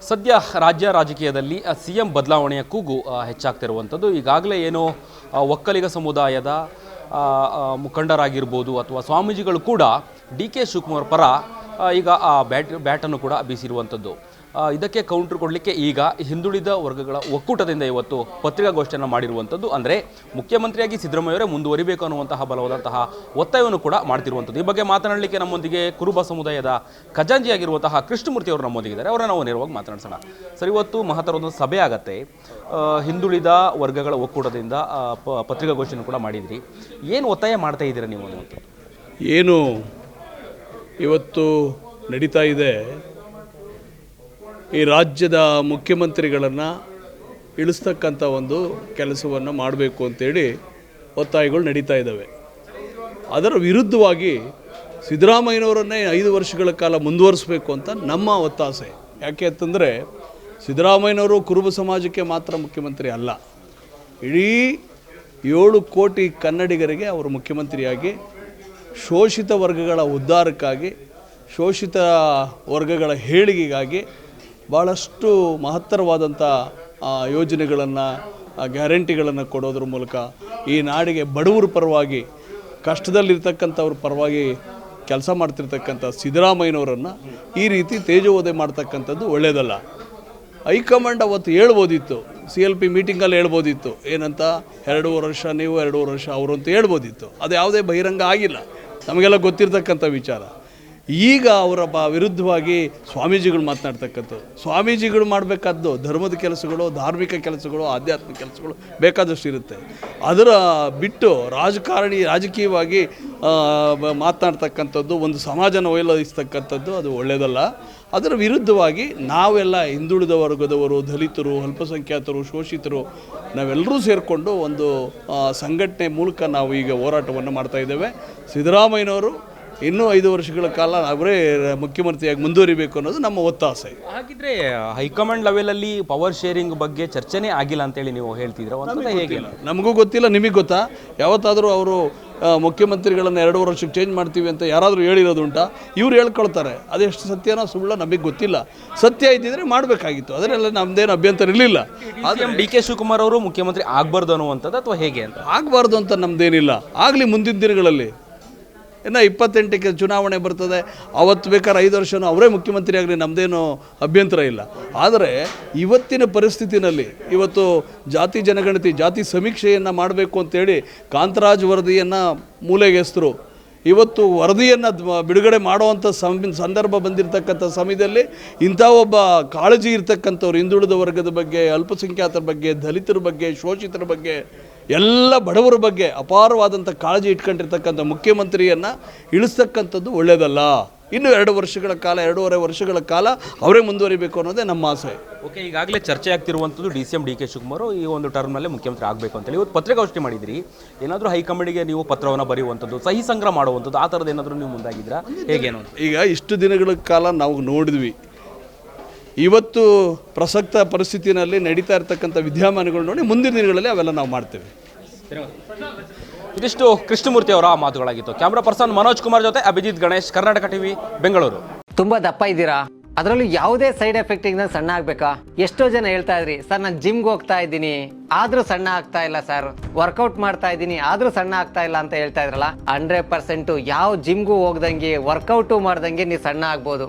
ಸದ್ಯ ರಾಜ್ಯ ರಾಜಕೀಯದಲ್ಲಿ ಸಿ ಎಂ ಬದಲಾವಣೆಯ ಕೂಗು ಹೆಚ್ಚಾಗ್ತಿರುವಂಥದ್ದು. ಈಗಾಗಲೇ ಏನು ಒಕ್ಕಲಿಗ ಸಮುದಾಯದ ಮುಖಂಡರಾಗಿರ್ಬೋದು ಅಥವಾ ಸ್ವಾಮೀಜಿಗಳು ಕೂಡ ಡಿ ಕೆ ಶಿವಕುಮಾರ್ ಪರ ಈಗ, ಆ, ಬ್ಯಾಟ್, ಬ್ಯಾಟನ್ನು ಕೂಡ ಬೀಸಿರುವಂಥದ್ದು. ಇದಕ್ಕೆ ಕೌಂಟರ್ ಕೊಡಲಿಕ್ಕೆ ಈಗ ಹಿಂದುಳಿದ ವರ್ಗಗಳ ಒಕ್ಕೂಟದಿಂದ ಇವತ್ತು ಪತ್ರಿಕಾಗೋಷ್ಠಿಯನ್ನು ಮಾಡಿರುವಂಥದ್ದು. ಅಂದರೆ ಮುಖ್ಯಮಂತ್ರಿಯಾಗಿ ಸಿದ್ದರಾಮಯ್ಯವರೇ ಮುಂದುವರಿಬೇಕು ಅನ್ನುವಂತಹ ಬಲವಾದಂತಹ ಒತ್ತಾಯವನ್ನು ಕೂಡ ಮಾಡ್ತಿರುವಂಥದ್ದು. ಈ ಬಗ್ಗೆ ಮಾತನಾಡಲಿಕ್ಕೆ ನಮ್ಮೊಂದಿಗೆ ಕುರುಬ ಸಮುದಾಯದ ಖಜಾಂಜಿಯಾಗಿರುವಂತಹ ಕೃಷ್ಣಮೂರ್ತಿ ಅವರು ನಮ್ಮೊಂದಿಗಿದ್ದಾರೆ. ಅವರ ನಾವು ನೇರವಾಗಿ ಮಾತನಾಡಿಸೋಣ. ಸರ್, ಇವತ್ತು ಮಹತ್ತರವಾದ ಸಭೆ ಆಗತ್ತೆ. ಹಿಂದುಳಿದ ವರ್ಗಗಳ ಒಕ್ಕೂಟದಿಂದ ಪತ್ರಿಕಾಗೋಷ್ಠಿಯನ್ನು ಕೂಡ ಮಾಡಿದ್ರಿ. ಏನು ಒತ್ತಾಯ ಮಾಡ್ತಾ ಇದ್ದೀರಾ ನೀವು? ಏನು ಇವತ್ತು ನಡೀತಾ ಇದೆ ಈ ರಾಜ್ಯದ ಮುಖ್ಯಮಂತ್ರಿಗಳನ್ನು ಇಳಿಸ್ತಕ್ಕಂಥ ಒಂದು ಕೆಲಸವನ್ನು ಮಾಡಬೇಕು ಅಂತೇಳಿ ಒತ್ತಾಯಗಳು ನಡೀತಾ ಇದ್ದಾವೆ. ಅದರ ವಿರುದ್ಧವಾಗಿ ಸಿದ್ದರಾಮಯ್ಯನವರನ್ನೇ ಐದು ವರ್ಷಗಳ ಕಾಲ ಮುಂದುವರಿಸಬೇಕು ಅಂತ ನಮ್ಮ ಒತ್ತಾಸೆ. ಯಾಕೆ ಅಂತಂದರೆ ಸಿದ್ದರಾಮಯ್ಯನವರು ಕುರುಬ ಸಮಾಜಕ್ಕೆ ಮಾತ್ರ ಮುಖ್ಯಮಂತ್ರಿ ಅಲ್ಲ. ಇಡೀ ಏಳು ಕೋಟಿ ಕನ್ನಡಿಗರಿಗೆ ಅವರು ಮುಖ್ಯಮಂತ್ರಿಯಾಗಿ, ಶೋಷಿತ ವರ್ಗಗಳ ಉದ್ಧಾರಕ್ಕಾಗಿ, ಶೋಷಿತ ವರ್ಗಗಳ ಏಳಿಗೆಗಾಗಿ ಭಾಳಷ್ಟು ಮಹತ್ತರವಾದಂಥ ಯೋಜನೆಗಳನ್ನು ಗ್ಯಾರಂಟಿಗಳನ್ನು ಕೊಡೋದ್ರ ಮೂಲಕ ಈ ನಾಡಿಗೆ ಬಡವರ ಪರವಾಗಿ, ಕಷ್ಟದಲ್ಲಿರ್ತಕ್ಕಂಥವ್ರ ಪರವಾಗಿ ಕೆಲಸ ಮಾಡ್ತಿರ್ತಕ್ಕಂಥ ಸಿದ್ದರಾಮಯ್ಯನವರನ್ನು ಈ ರೀತಿ ತೇಜೋವಧೆ ಮಾಡ್ತಕ್ಕಂಥದ್ದು ಒಳ್ಳೆಯದಲ್ಲ ಹೈಕಮಾಂಡ್ ಅವತ್ತು ಹೇಳ್ಬೋದಿತ್ತು, ಸಿ ಎಲ್ ಪಿ ಮೀಟಿಂಗಲ್ಲಿ ಹೇಳ್ಬೋದಿತ್ತು, ಏನಂತ ಎರಡೂವರೆ ವರ್ಷ ನೀವು, ಎರಡೂವರೆ ವರ್ಷ ಅವರು ಅಂತ ಹೇಳ್ಬೋದಿತ್ತು. ಅದು ಯಾವುದೇ ಬಹಿರಂಗ ಆಗಿಲ್ಲ. ನಮಗೆಲ್ಲ ಗೊತ್ತಿರ್ತಕ್ಕಂಥ ವಿಚಾರ. ಈಗ ಅವರ ಬ ವಿರುದ್ಧವಾಗಿ ಸ್ವಾಮೀಜಿಗಳು ಮಾತನಾಡ್ತಕ್ಕಂಥದ್ದು. ಸ್ವಾಮೀಜಿಗಳು ಮಾಡಬೇಕಾದ್ದು ಧರ್ಮದ ಕೆಲಸಗಳು, ಧಾರ್ಮಿಕ ಕೆಲಸಗಳು, ಆಧ್ಯಾತ್ಮಿಕ ಕೆಲಸಗಳು ಬೇಕಾದಷ್ಟು ಇರುತ್ತೆ. ಅದರ ಬಿಟ್ಟು ರಾಜಕಾರಣಿ, ರಾಜಕೀಯವಾಗಿ ಮಾತನಾಡ್ತಕ್ಕಂಥದ್ದು, ಒಂದು ಸಮಾಜನ ಒಯ್ಲೈಸ್ತಕ್ಕಂಥದ್ದು ಅದು ಒಳ್ಳೆಯದಲ್ಲ. ಅದರ ವಿರುದ್ಧವಾಗಿ ನಾವೆಲ್ಲ ಹಿಂದುಳಿದ ವರ್ಗದವರು, ದಲಿತರು, ಅಲ್ಪಸಂಖ್ಯಾತರು, ಶೋಷಿತರು ನಾವೆಲ್ಲರೂ ಸೇರಿಕೊಂಡು ಒಂದು ಸಂಘಟನೆ ಮೂಲಕ ನಾವು ಈಗ ಹೋರಾಟವನ್ನು ಮಾಡ್ತಾ ಇದ್ದೇವೆ. ಸಿದ್ದರಾಮಯ್ಯನವರು ಇನ್ನೂ ಐದು ವರ್ಷಗಳ ಕಾಲ ಅವರೇ ಮುಖ್ಯಮಂತ್ರಿಯಾಗಿ ಮುಂದುವರಿಬೇಕು ಅನ್ನೋದು ನಮ್ಮ ಒತ್ತಾಸೆ. ಹಾಗಿದ್ರೆ ಹೈಕಮಾಂಡ್ ಲೆವೆಲಲ್ಲಿ ಪವರ್ ಶೇರಿಂಗ್ ಬಗ್ಗೆ ಚರ್ಚೆನೇ ಆಗಿಲ್ಲ ಅಂತೇಳಿ ನೀವು ಹೇಳ್ತಿದ್ರೆ ಹೇಗೆ? ನಮಗೂ ಗೊತ್ತಿಲ್ಲ ನಿಮಗೆ ಗೊತ್ತಾ? ಯಾವತ್ತಾದರೂ ಅವರು ಮುಖ್ಯಮಂತ್ರಿಗಳನ್ನು ಎರಡು ವರ್ಷಕ್ಕೆ ಚೇಂಜ್ ಮಾಡ್ತೀವಿ ಅಂತ ಯಾರಾದರೂ ಹೇಳಿರೋದು ಉಂಟಾ? ಇವ್ರು ಹೇಳ್ಕೊಳ್ತಾರೆ. ಅದೆಷ್ಟು ಸತ್ಯನ ಸುಳ್ಳ ನಮಗೆ ಗೊತ್ತಿಲ್ಲ. ಸತ್ಯ ಇದ್ದಿದ್ರೆ ಮಾಡಬೇಕಾಗಿತ್ತು. ಅದನ್ನೆಲ್ಲ ನಮ್ದೇನು ಅಭ್ಯಂತರ ಇರಲಿಲ್ಲ. ಆದರೆ ಡಿ ಕೆ ಶಿವಕುಮಾರ್ ಅವರು ಮುಖ್ಯಮಂತ್ರಿ ಆಗಬಾರ್ದು ಅನ್ನುವಂಥದ್ದು ಅಥವಾ ಹೇಗೆ ಅಂತ? ಆಗಬಾರ್ದು ಅಂತ ನಮ್ದೇನಿಲ್ಲ. ಆಗಲಿ ಮುಂದಿನ ದಿನಗಳಲ್ಲಿ. ಇನ್ನು ಇಪ್ಪತ್ತೆಂಟಕ್ಕೆ ಚುನಾವಣೆ ಬರ್ತದೆ. ಅವತ್ತು ಬೇಕಾದ್ರೆ ಐದು ವರ್ಷನೂ ಅವರೇ ಮುಖ್ಯಮಂತ್ರಿ ಆಗಲಿ ನಮ್ಮದೇನು ಅಭ್ಯಂತರ ಇಲ್ಲ. ಆದರೆ ಇವತ್ತಿನ ಪರಿಸ್ಥಿತಿನಲ್ಲಿ ಇವತ್ತು ಜಾತಿ ಜನಗಣತಿ, ಜಾತಿ ಸಮೀಕ್ಷೆಯನ್ನು ಮಾಡಬೇಕು ಅಂತೇಳಿ ಕಾಂತರಾಜ್ ವರದಿಯನ್ನು ಮೂಲೆಗೆಸ್ತರು ಇವತ್ತು ವರದಿಯನ್ನು ಬಿಡುಗಡೆ ಮಾಡುವಂಥ ಸಂ, ಸಂದರ್ಭ ಬಂದಿರತಕ್ಕಂಥ ಸಮಯದಲ್ಲಿ ಇಂಥ ಒಬ್ಬ ಕಾಳಜಿ ಇರತಕ್ಕಂಥವ್ರು ಹಿಂದುಳಿದ ವರ್ಗದ ಬಗ್ಗೆ, ಅಲ್ಪಸಂಖ್ಯಾತರ ಬಗ್ಗೆ, ದಲಿತರ ಬಗ್ಗೆ, ಶೋಷಿತರ ಬಗ್ಗೆ ಎಲ್ಲ ಬಡವರ ಬಗ್ಗೆ ಅಪಾರವಾದಂಥ ಕಾಳಜಿ ಇಟ್ಕೊಂಡಿರ್ತಕ್ಕಂಥ ಮುಖ್ಯಮಂತ್ರಿಯನ್ನು ಇಳಿಸ್ತಕ್ಕಂಥದ್ದು ಒಳ್ಳೆಯದಲ್ಲ ಇನ್ನು ಎರಡು ವರ್ಷಗಳ ಕಾಲ ಎರಡೂವರೆ ವರ್ಷಗಳ ಕಾಲ ಅವರೇ ಮುಂದುವರಿಬೇಕು ಅನ್ನೋದೇ ನಮ್ಮ ಆಸೆ. ಓಕೆ ಈಗಾಗಲೇ ಚರ್ಚೆ ಆಗ್ತಿರುವಂಥದ್ದು D C M D K Shivakumar ಈ ಒಂದು ಟರ್ಮ್ನಲ್ಲೇ ಮುಖ್ಯಮಂತ್ರಿ ಆಗಬೇಕು ಅಂತೇಳಿ. ಇವತ್ತು ಪತ್ರಿಕಾಗೋಷ್ಠಿ ಮಾಡಿದ್ರಿ. ಏನಾದರೂ ಹೈಕಮಾಂಡಿಗೆ ನೀವು ಪತ್ರವನ್ನು ಬರೆಯುವಂಥದ್ದು ಸಹಿ ಸಂಗ್ರಹ ಮಾಡುವಂಥದ್ದು ಆ ಥರದ್ದು ಏನಾದರೂ ನೀವು ಮುಂದಾಗಿದ್ದೀರಾ? ಹೇಗೇನು ಈಗ ಇಷ್ಟು ದಿನಗಳ ಕಾಲ ನಾವು ನೋಡಿದ್ವಿ. ಇವತ್ತು ಪ್ರಸಕ್ತ ಪರಿಸ್ಥಿತಿನಲ್ಲಿ ನಡೀತಾ ಇರತಕ್ಕಂಥ ವಿದ್ಯಮಾನಗಳು ನೋಡಿ ಮುಂದಿನ ದಿನಗಳಲ್ಲಿ ಅವೆಲ್ಲ ನಾವು ಮಾಡ್ತೇವೆ. ಇದಿಷ್ಟು ಕೃಷ್ಣಮೂರ್ತಿ ಅವರ ಮಾತುಗಳಾಗಿತ್ತು. ಕ್ಯಾಮ್ರಾ ಪರ್ಸನ್ ಮನೋಜ್ ಕುಮಾರ್ ಜೊತೆ ಅಭಿಜಿತ್ ಗಣೇಶ್ ಕರ್ನಾಟಕ ಟಿವಿ ಬೆಂಗಳೂರು. ತುಂಬಾ ದಪ್ಪ ಇದ್ದೀರಾ? ಅದರಲ್ಲೂ ಯಾವುದೇ ಸೈಡ್ ಎಫೆಕ್ಟ್ ಇಂದ ಸಣ್ಣ ಆಗ್ಬೇಕಾ? ಎಷ್ಟೋ ಜನ ಹೇಳ್ತಾ ಇದ್ರಿ ಸರ್ ನಾನು ಜಿಮ್ಗೆ ಹೋಗ್ತಾ ಇದ್ದೀನಿ. ಆದ್ರೂ ಸಣ್ಣ ಆಗ್ತಾ ಇಲ್ಲ ಸರ್. ವರ್ಕೌಟ್ ಮಾಡ್ತಾ ಇದ್ದೀನಿ ಆದ್ರೂ ಸಣ್ಣ ಆಗ್ತಾ ಇಲ್ಲ ಅಂತ ಹೇಳ್ತಾ ಇದ್ರಲ್ಲ? ಹಂಡ್ರೆಡ್ ಪರ್ಸೆಂಟ್ ಯಾವ ಜಿಮ್ಗೂ ಹೋಗ್ದಂಗೆ ವರ್ಕೌಟು ಮಾಡ್ದಂಗೆ ನೀವು ಸಣ್ಣ ಆಗ್ಬೋದು.